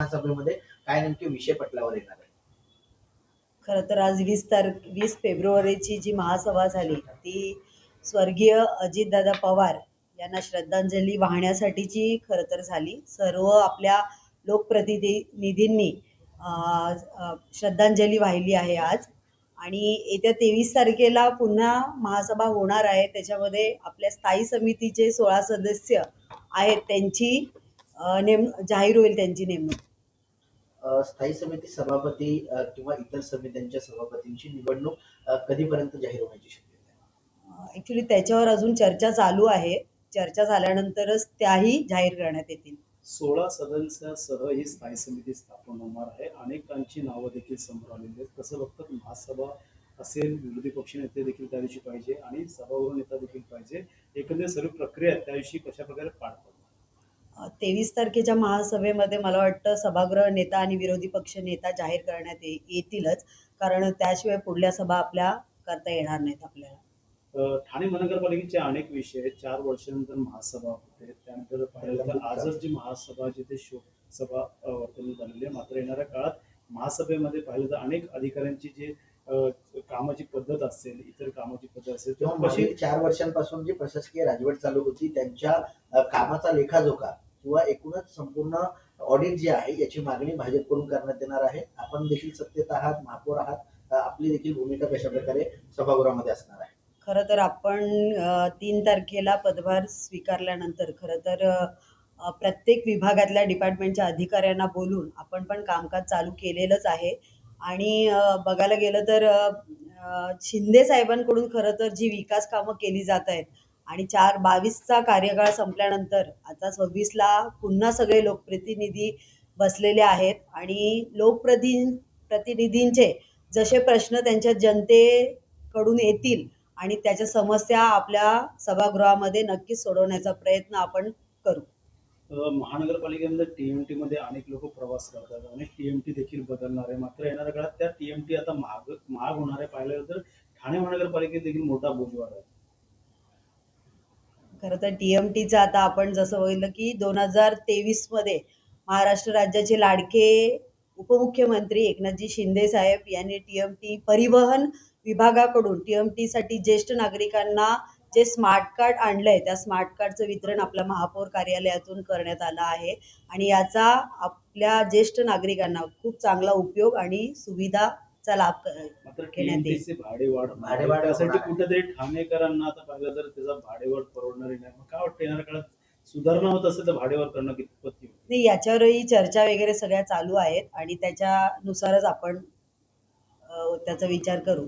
महासभेमध्ये काय नेमके विषय पटलावर येणार आहे? खरं तर आज वीस तारख वीस फेब्रुवारीची जी महासभा झाली ती स्वर्गीय अजितदादा पवार यांना श्रद्धांजली वाहण्यासाठीची खरं तर झाली. सर्व आपल्या लोकप्रतिनिधींनी श्रद्धांजली वाहिली आहे आज. आणि येत्या तेवीस तारखेला पुन्हा महासभा होणार आहे. त्याच्यामध्ये आपल्या स्थायी समितीचे सोळा सदस्य आहेत. त्यांची नेम जाहीर होईल त्यांची नेमणूक. स्थायी समिती सभापती किंवा इतर समित्यांच्या सभापतींची निवडणूक कधीपर्यंत जाहीर होण्याची शक्यता आहे? ॲक्च्युली त्याच्यावर अजून चर्चा चालू आहे. चर्चा झाल्यानंतरच त्याही जाहीर करण्यात येतील. सोळा सदस्यासह ही स्थायी समिती स्थापन होणार आहे. अनेकांची नावं देखील समोर आलेली आहेत. कसं बघतात महासभा असेल विरोधी पक्ष नेते देखील त्या दिवशी पाहिजे आणि सभागृह नेता देखील पाहिजे. एकंदरीत सर्व प्रक्रिया त्या दिवशी कशा प्रकारे पार पडणार तेवीस तारखेच्या महासभेमध्ये मला वाटतं सभागृह नेता आणि विरोधी पक्ष नेता जाहीर करण्यात ये- येतीलच. कारण त्याशिवाय पुढल्या सभा आपल्या करता येणार नाहीत आपल्याला. ठाणे महानगरपालिकेचे अनेक विषय आहेत. चार वर्षानंतर महासभा होते. त्यानंतर पाहिलं तर आजच जी महासभा जिथे शोक सभा वर्तवण्यात झालेली आहे. मात्र येणाऱ्या काळात महासभेमध्ये पाहिलं तर अनेक अधिकाऱ्यांची जी कामाची पद्धत असेल इतर कामाची पद्धत असेल किंवा कशी चार वर्षांपासून जी प्रशासकीय राजवट चालू होती त्यांच्या कामाचा लेखाजोखा किंवा एकूणच संपूर्ण ऑडिट जे आहे याची मागणी भाजपकडून करण्यात येणार आहे. आपण देखील सत्तेत आहात महापौर आहात आपली देखील भूमिका कशा प्रकारे सभागृहामध्ये असणार आहे? खरं तर आपण तीन तारखेला पदभार स्वीकारल्यानंतर खरं तर प्रत्येक विभागातल्या डिपार्टमेंटच्या अधिकाऱ्यांना बोलून आपण पण कामकाज चालू केलेलंच आहे. आणि बघायला गेलं तर शिंदे साहेबांकडून खरं तर जी विकास कामं केली जात आहेत आणि चार बावीसचा कार्यकाळ संपल्यानंतर आता सव्वीसला पुन्हा सगळे लोकप्रतिनिधी बसलेले आहेत आणि लोकप्रति प्रतिनिधींचे जसे प्रश्न त्यांच्या जनतेकडून येतील आणि त्याच्या समस्या आपल्या सभागृहामध्ये नक्कीच सोडवण्याचा प्रयत्न आपण करू. अ, महानगरपालिकेमध्ये टीएमटी मध्ये अनेक लोक प्रवास करतात. अनेक टीएमटी देखील बदलणार आहे. मात्र येणाऱ्या काळात त्या टीएमटी आता महाग महाग होणार आहे. पाहिलं तर ठाणे महानगरपालिकेत देखील मोठा बोजवार आहे. खरं तर टी एम टीचं आता आपण जसं बघितलं की दोन हजार तेवीसमध्ये महाराष्ट्र राज्याचे लाडके उपमुख्यमंत्री एकनाथजी शिंदे साहेब यांनी टी एम टी परिवहन विभागाकडून टी एम टीसाठी ज्येष्ठ नागरिकांना जे स्मार्ट कार्ड आणलं आहे त्या स्मार्ट कार्डचं वितरण आपल्या महापौर कार्यालयातून करण्यात आलं आहे. आणि याचा आपल्या ज्येष्ठ नागरिकांना खूप चांगला उपयोग आणि सुविधा सुविधाचा लाभ घेण्यात येईल. भाडेवाढ. भाडेवाढ त्यासाठी. कुठेतरी ठाणेकरांना आता पाहिलं तर त्याचा भाडेवाढ परवडणारी नाही मग काय वाटतं येणाऱ्या काळात सुधारणा होत असेल तर भाडेवाढ करणं कितपत? नाही याच्यावरही चर्चा वगैरे सगळ्या चालू आहेत आणि त्याच्यानुसारच आपण त्याचा विचार करू